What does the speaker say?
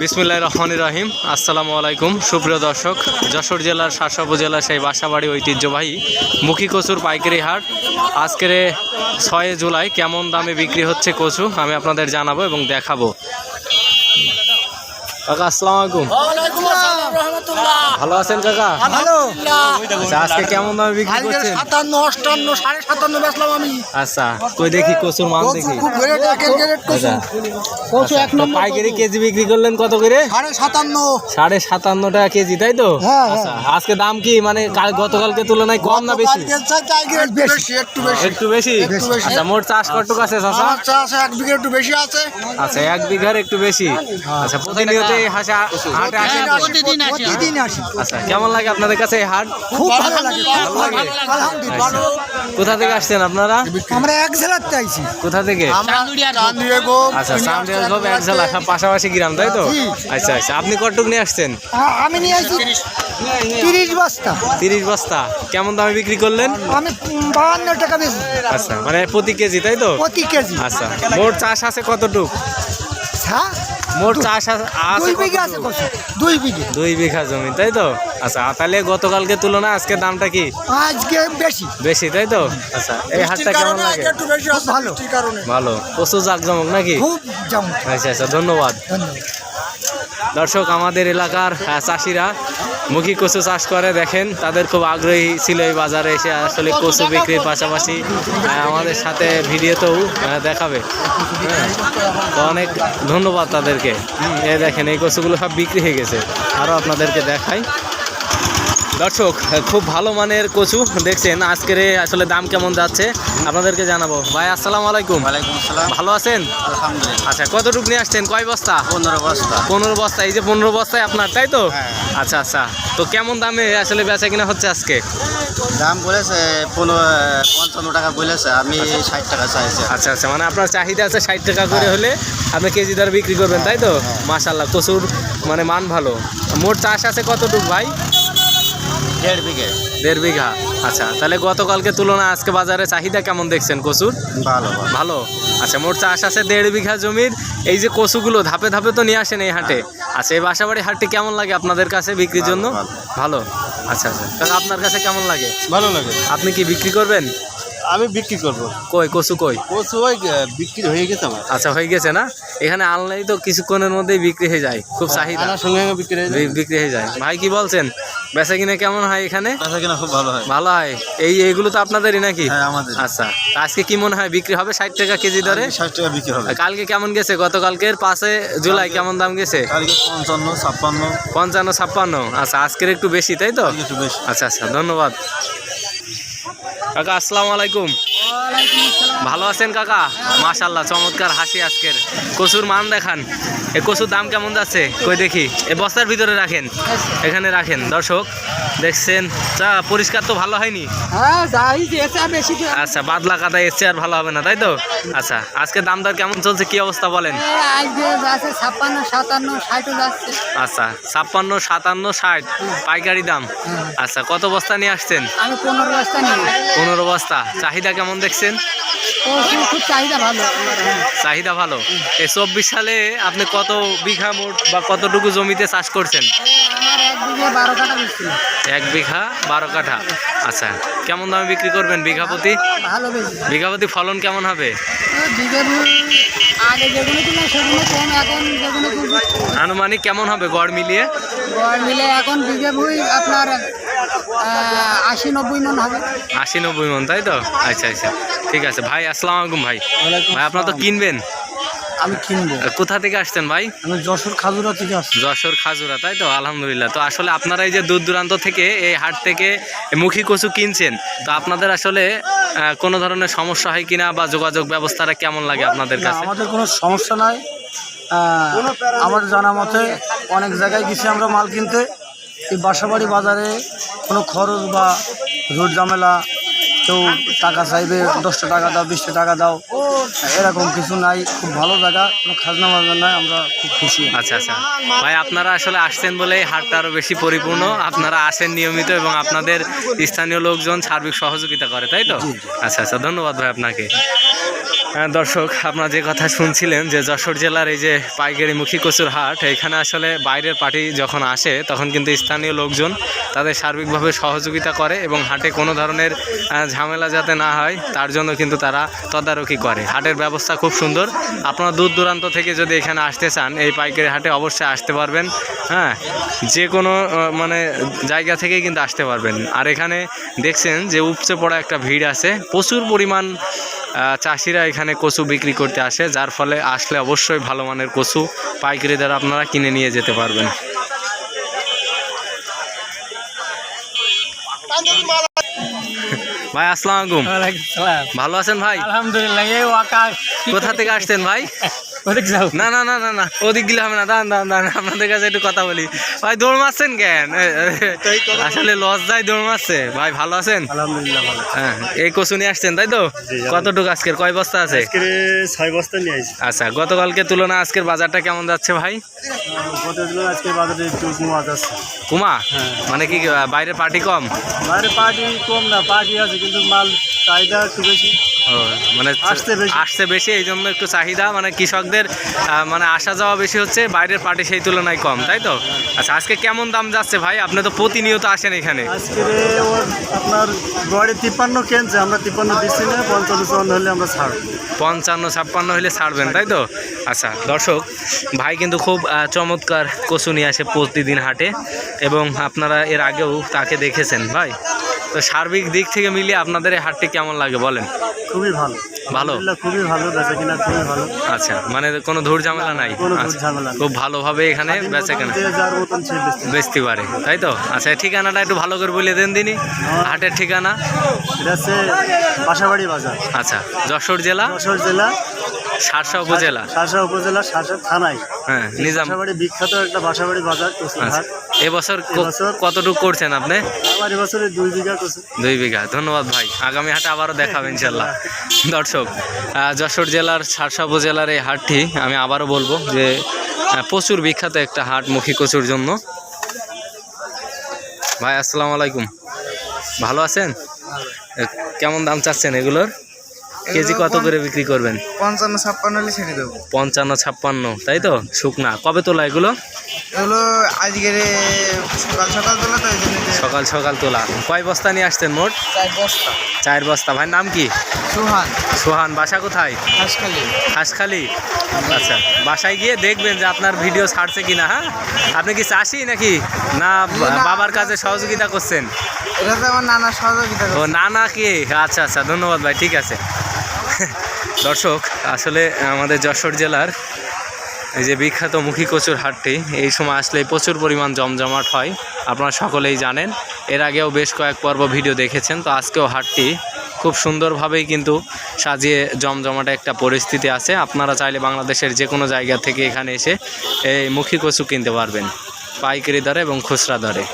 বিসমিল্লাহ রহমান রাহিম। আসসালামু আলাইকুম। সুপ্রিয় দর্শক, যশোর জেলার শাসব উপজেলার সেই বাসাবাড়ি ঐতিহ্যবাহী মুখী কচুর পাইকারি হাট। আজকের ছয় জুলাই কেমন দামে বিক্রি হচ্ছে কচু আমি আপনাদের জানাব এবং দেখাবো। কাকা আসসালামু আলাইকুম। ওয়ালাইকুম আসসালাম রহমতুল্লাহ। ভালো আছেন কাকা? ভালো আচ্ছা আজকে কেমন দামে বিক্রি করছেন? সাতান্ন অষ্টান্ন সাড়ে সাতান্ন বেচলাম আমি। আচ্ছা কই দেখি কচুর মান দেখি। কচু। আচ্ছা কচু এক নম্বর পাইকারি কেজি বিক্রি করলেন কত করে? সাড়ে সাতান্ন। সাড়ে সাতান্ন টাকা কেজি তাই তো? হ্যাঁ, হ্যাঁ। আচ্ছা আজকে দাম কি মানে কাল- গতকালকে তুলনায় কম না বেশি? একটু বেশি। একটু বেশি। একটু বেশি? আচ্ছা মোট চাষ কতটুকু আছে চাষা এক বিঘে একটু বেশি আছে। আচ্ছা এক বিঘার একটু বেশি। আচ্ছা প্রতিনিয়ত এই হাসা হাটে আসে। তো? প্রতিদিন আসি। আচ্ছা কেমন লাগে আপনাদের কাছে এই হাট? খুব ভালো লাগে ভালো লাগে? আলহামদুলিল্লাহ। আচ্ছা। কোথা থেকে আসছেন আপনারা? আমরা এক জেলার চাইছি কোথা থেকে? আচ্ছা এক জেলা পাশাপাশি গ্রাম তাই তো? আচ্ছা আচ্ছা। আপনি কতটুক নিয়ে আসছেন? আমি নিয়ে আসি তিরিশ বস্তা। তিরিশ বস্তা। কেমন দামে বিক্রি করলেন? আমি বাহান্ন টাকা বেশি আচ্ছা মানে প্রতি কেজি তাই তো? প্রতি কেজি। আচ্ছা মোট চাষ আছে কতটুক? হ্যাঁ মোট চাষ আছে দুই বিঘে আছে দুই বিঘে। দুই বিঘা জমি তাই তো? আচ্ছা তাহলে গতকালকে তুলনায় আজকে দামটা কি? আজকে বেশি। বেশি তাই তো? আচ্ছা এই হাটটা কেমন লাগে? ভালো। ভালো। প্রচুর জাকজমক নাকি? খুব আচ্ছা আচ্ছা ধন্যবাদ। দর্শক আমাদের এলাকার চাষিরা মুখী কচু চাষ করে দেখেন তাদের খুব আগ্রহী ছিল এই বাজারে এসে আসলে কচু বিক্রির পাশাপাশি আমাদের সাথে ভিডিওতেও দেখাবে। অনেক ধন্যবাদ তাদেরকে। এ দেখেন এই কচুগুলো সব বিক্রি হয়ে গেছে। আরও আপনাদেরকে দেখাই। দর্শক খুব ভালো মানের কচু দেখছেন আজকের আসলে দাম কেমন যাচ্ছে আপনাদেরকে জানাব। ভাই আসসালামু আলাইকুম। ওয়ালাইকুম আসসালাম। ভালো আছেন? আলহামদুলিল্লাহ। আচ্ছা কতটুকু নিয়ে আসছেন? কয় বস্তা? পনেরো বস্তা। পনেরো বস্তা এই যে পনেরো বস্তায় আপনার তাই তো? হ্যাঁ। আচ্ছা আচ্ছা। তো কেমন দামে আসলে বেচা কিনা হচ্ছে আজকে? দাম বলেছে পঞ্চান্ন টাকা বলেছে আমি ষাট টাকা চাইছি। আচ্ছা আচ্ছা মানে আপনার চাহিদা আছে ষাট টাকা করে হলে আপনি কেজি দরে বিক্রি করবেন তাই তো? মাশাল্লাহ কচুর মানে মান ভালো। মোট চাষ আছে কতটুক ভাই? দেড় বিঘে। দেড় বিঘা। আচ্ছা তাহলে গতকালকে তুলনা আজকে বাজারে চাহিদা কেমন দেখছেন কচুর? ভালো ভালো। আচ্ছা মোট চাষ আছে দেড় বিঘা জমির। এই যে কচুগুলো ধাপে ধাপে তো নিয়ে আসেন এই হাটে। আচ্ছা এই বাসাবাড়ি হাটটি কেমন লাগে আপনাদের কাছে বিক্রির জন্য? ভালো। আচ্ছা আচ্ছা। তাহলে আপনার কাছে কেমন লাগে? ভালো লাগে। আপনি কি বিক্রি করবেন? আমি বিক্রি করব। কই কচু কই? কচু ওই বিক্রি হয়ে গেছে আমার। আচ্ছা হয়ে গেছে না? এখানে আনলেই তো কিছুক্ষণের মধ্যেই বিক্রি হয়ে যায়। খুব চাহিদা। সঙ্গে সঙ্গে বিক্রি হয়ে যায়। বিক্রি হয়ে যায়। ভাই কি বলছেন? বেচা কিনে কেমন হয় এখানে? বেচা কিনা খুব ভালো হয়। ভালো হয়। এই এইগুলো তো আপনাদেরই নাকি? হ্যাঁ আমাদের। আচ্ছা আজকে কি মনে হয় বিক্রি হবে? ষাট টাকা কেজি দরে? ষাট টাকা বিক্রি হবে। কালকে কেমন গেছে? গতকালকের পাঁচে জুলাই কেমন দাম গেছে? কালকে পঞ্চান্ন ছাপ্পান্ন। পঞ্চান্ন ছাপ্পান্ন। আচ্ছা আজকের একটু বেশি তাই তো? আচ্ছা আচ্ছা ধন্যবাদ। কাকা, আসসালামু আলাইকুম। ভালো আছেন কাকা? মাশাল্লাহ চমৎকার হাসি আজকের। কচুর মান দেখান। এ কচুর দাম কেমন যাচ্ছে? কই দেখি। এ বস্তার ভিতরে রাখেন। এখানে রাখেন। দর্শক দেখছেন? চা পরিষ্কার তো ভালো হয়নি? হ্যাঁ আচ্ছা বাদলা কাদা এসছে আর ভালো হবে না তাই তো? আচ্ছা আজকে দাম দর কেমন চলছে কি অবস্থা বলেন? আচ্ছা ছাপ্পান্ন সাতান্ন ষাট পাইকারি দাম। আচ্ছা কত বস্তা নিয়ে আসছেন? পনেরো বস্তা চাহিদা কেমন দেখছেন? চাহিদা ভালো। চাহিদা ভালো। এই চব্বিশ সালে আপনি কত বিঘা মোট বা কতটুকু জমিতে চাষ করছেন? আমার এক বিঘে বারো কাটা এক বিঘা বারো কাঠা। আচ্ছা কেমন দামে বিক্রি করবেন বিঘা প্রতি? বিঘা প্রতি ফলন কেমন হবে? আনুমানিক কেমন হবে গড় মিলিয়ে? গড় মিলে এখন বিঘে আপনার আশি নব্বই মন হবে। আশি নব্বই মন তাই তো? আচ্ছা আচ্ছা। ঠিক আছে ভাই আসসালামু আলাইকুম ভাই। ভাই আপনার তো কিনবেন? আমি কিনবো। কোথা থেকে আসছেন ভাই? আমি যশোর খাজুরা থেকে আসছি। যশোর খাজুরা তাই তো? আলহামদুলিল্লাহ। তো আসলে আপনারা এই যে দূর দূরান্ত থেকে এই হাট থেকে মুখী কচু কিনছেন তো আপনাদের আসলে কোনো ধরনের সমস্যা হয় কিনা বা যোগাযোগ ব্যবস্থাটা কেমন লাগে আপনাদের কাছে? আমাদের কোনো সমস্যা নাই। আমার জানা মতে অনেক জায়গায় গেছি আমরা মাল কিনতে। এই বাসাবাড়ি বাজারে কোনো খরচ বা রোড ঝামেলা কেউ টাকা চাইবে দশটা টাকা দাও বিশটা টাকা দাও এরকম কিছু নাই খুব ভালো জায়গা কোনো খাজনা মাজনা নাই আমরা খুব খুশি। আচ্ছা আচ্ছা। ভাই আপনারা আসলে আসছেন বলে এই হাটটা আরও বেশি পরিপূর্ণ। আপনারা আসেন নিয়মিত এবং আপনাদের স্থানীয় লোকজন সার্বিক সহযোগিতা করে তাই তো? আচ্ছা আচ্ছা ধন্যবাদ ভাই আপনাকে। দর্শক, আপনারা যে কথা শুনছিলেন যে যশোর জেলার এই যে পাইকারি মুখী কচুর হাট, এখানে আসলে বাইরের পার্টি যখন আসে, তখন কিন্তু স্থানীয় লোকজন তাদের সার্বিকভাবে সহযোগিতা করে এবং হাটে কোনো ধরনের ঝামেলা যাতে না হয়, তার জন্য কিন্তু তারা তদারকি করে। হাটের ব্যবস্থা খুব সুন্দর। আপনারা দূর দূরান্ত থেকে যদি এখানে আসতে চান, এই পাইকারি হাটে অবশ্যই আসতে পারবেন। হ্যাঁ যে কোনো মানে জায়গা থেকেই কিন্তু আসতে পারবেন। আর এখানে দেখছেন যে উপচে পড়া একটা ভিড় আছে। প্রচুর পরিমাণ চাষিরা এখানে কচু বিক্রি করতে আসে যার ফলে আসলে অবশ্যই ভালো মানের কচু পাইকারি দ্বারা আপনারা কিনে নিয়ে যেতে পারবেন। ভাই আসসালাম আলাইকুম। ভালো আছেন ভাই? আলহামদুলিল্লাহ কোথা থেকে আসছেন ভাই? না না না না না। ওদিক গেলে হবে না। দাঁড়ান দাঁড়ান দাঁড়ান। আপনাদের কাছে একটু কথা বলি। ভাই দৌড় মারছেন কেন? এ, এ, আসলে লস দৌড় মারছে। ভাই ভালো আছেন? আলহামদুলিল্লাহ ভালো হ্যাঁ এই কচু নিয়ে আসছেন তাই তো? কতটুকু আজকের? কয় বস্তা আছে? ছয় বস্তা নিয়ে আসি আচ্ছা গতকালকে তুলনা আজকের বাজারটা কেমন যাচ্ছে ভাই? বাজারে একটু আছে কুমা? হ্যাঁ। মানে কি বাইরে পার্টি কম? বাইরে পার্টি কম না পার্টি আছে কিন্তু মাল চাহিদা একটু বেশি। মানে আসছে বেশি। এই জন্য একটু চাহিদা মানে কৃষকদের মানে আসা যাওয়া বেশি হচ্ছে বাইরের পার্টি সেই তুলনায় কম তাই তো? আচ্ছা আজকে কেমন দাম যাচ্ছে ভাই? আপনি তো প্রতিনিয়ত আসেন এখানে। আজকে আপনার গাড়ি তিপ্পান্ন কেনছে আমরা তিপ্পান্ন দিচ্ছি না পঞ্চান্ন চুয়ান্ন হলে আমরা ছাড় পঞ্চান্ন ছাপ্পান্ন হলে ছাড়বেন তাই তো? আচ্ছা দর্শক ভাই কিন্তু খুব চমৎকার কচু নিয়ে আসে প্রতিদিন হাটে এবং আপনারা এর আগেও তাকে দেখেছেন ভাই? তো সার্বিক দিক থেকে মিলিয়ে আপনাদের এই হাটটি কেমন লাগে বলেন? খুবই ভালো। ভালো? খুবই ভালো বেচা কিনা খুবই ভালো। আচ্ছা মানে কোনো ধূর ঝামেলা নাই? কোনো আচ্ছা, ঝামেলা নেই। খুব ভালোভাবে এখানে বেচে কেনা বেচতে পারে। তাই তো? আচ্ছা ঠিকানাটা একটু ভালো করে বলে দেন দিনই হাটের ঠিকানা? এটা হচ্ছে বাসাবাড়ি বাজার। আচ্ছা যশোর জেলা? যশোর জেলা সারসা উপজেলা। শাসা উপজেলা শাসা থানায়। হ্যাঁ নিজাম। বাসাবাড়ি বিখ্যাত একটা বাসাবাড়ি বাজার আচ্ছা কচুরহাট এবছর কতটুকু করছেন আপনি? আমার এবছরে দুই বিঘা কচু দুই বিঘা ধন্যবাদ ভাই। আগামী হাটে আবারও দেখাবো ইনশাল্লাহ। দর্শক যশোর জেলার সারসা উপজেলার এই হাটটি আমি আবারও বলব যে প্রচুর বিখ্যাত একটা হাট মুখী কচুর জন্য। ভাই আসসালামু আলাইকুম। ভালো আছেন? কেমন দাম চাচ্ছেন এগুলোর? কেজি কত করে বিক্রি করবেন? পঞ্চান্ন ছাপ্পান্ন হলে ছেড়ে দেবো। পঞ্চান্ন ছাপ্পান্ন তাই তো? শুকনা। কবে তোলা এগুলো? এগুলো আজকের সকাল সকাল তোলা তো সকাল সকাল তোলা। কয় বস্তা নিয়ে আসতেন মোট? চার বস্তা। চার বস্তা। ভাই নাম কি? সুহান। সোহান বাসা কোথায়? হাসখালি। হাঁসখালি? আচ্ছা বাসায় গিয়ে দেখবেন যে আপনার ভিডিও ছাড়ছে কিনা হ্যাঁ? আপনি কি চাষি নাকি? না বাবার কাছে সহযোগিতা করছেন? এটা তো আমার নানা সহযোগিতা ও না না কি? আচ্ছা আচ্ছা ধন্যবাদ ভাই ঠিক আছে। দর্শক, আসলে আমাদের যশোর জেলার এই যে বিখ্যাত মুখী কচুর হাটটি, এই সময় আসলে প্রচুর পরিমাণ জমজমাট হয়, আপনারা সকলেই জানেন। এর আগেও বেশ কয়েক পর্ব ভিডিও দেখেছেন, তো আজকেও হাটটি খুব সুন্দরভাবেই কিন্তু সাজিয়ে জমজমাটে একটা পরিস্থিতি আছে। আপনারা চাইলে বাংলাদেশের যে কোনো জায়গা থেকে এখানে এসে এই মুখী কচু কিনতে পারবেন, পাইকারি দরে এবং খুচরা দরে।